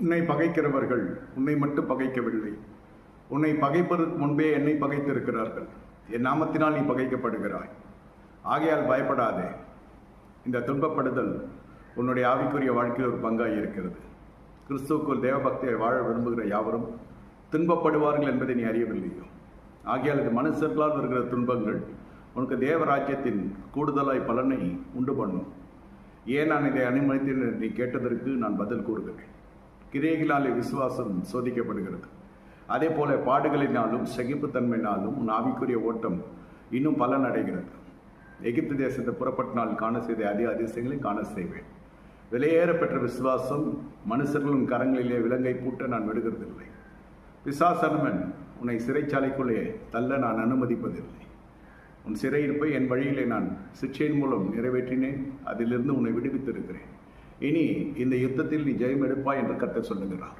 உன்னை பகைக்கிறவர்கள் உன்னை மட்டும் பகைக்கவில்லை. உன்னை பகைப்பதற்கு முன்பே என்னை பகைத்திருக்கிறார்கள். என் நாமத்தினால் நீ பகைக்கப்படுகிறாய். ஆகையால் பயப்படாதே. இந்த துன்பப்படுதல் உன்னுடைய ஆவிக்குரிய வாழ்க்கையில் ஒரு பங்காக இருக்கிறது. கிறிஸ்துவுக்குள் தேவபக்தியை வாழ விரும்புகிற யாவரும் துன்பப்படுவார்கள் என்பதை நீ அறியவில்லையோ? ஆகையால் இது மனுஷர்களால் வருகிற துன்பங்கள் உனக்கு தேவராஜ்யத்தின் கூடுதலாய் பலனை உண்டு பண்ணும். ஏன் நான் இதை அனுமதித்தேன் என்று நீ கேட்டதற்கு நான் பதில் கூறுகிறேன். கிரியைகளாலே விசுவாசம் சோதிக்கப்படுகிறது. அதே போல பாடுகளினாலும் சகிப்புத்தன்மையினாலும் உன் ஆவிக்குரிய ஓட்டம் இன்னும் பலன் அடைகிறது எகிப்து தேசத்தை புறப்பட்ட நாள் காண செய்த அதே அதிசயங்களை காண செய்வேன். விலையேற பெற்ற விசுவாசம் மனுஷர்களும் கரங்களிலே விலங்கை பூட்ட நான் விடுகிறதில்லை. பிசாசனமன் உன்னை சிறைச்சாலைக்குள்ளே தள்ள நான் அனுமதிப்பதில்லை. உன் சிறையிருப்பை என் வழியிலே நான் சிக்ஷையின் மூலம் நிறைவேற்றினேன். அதிலிருந்து உன்னை விடுவித்திருக்கிறேன். இனி இந்த யுத்தத்தில் நீ ஜெயம் எடுப்பாய் என்று கத்தை சொல்லுகிறார்.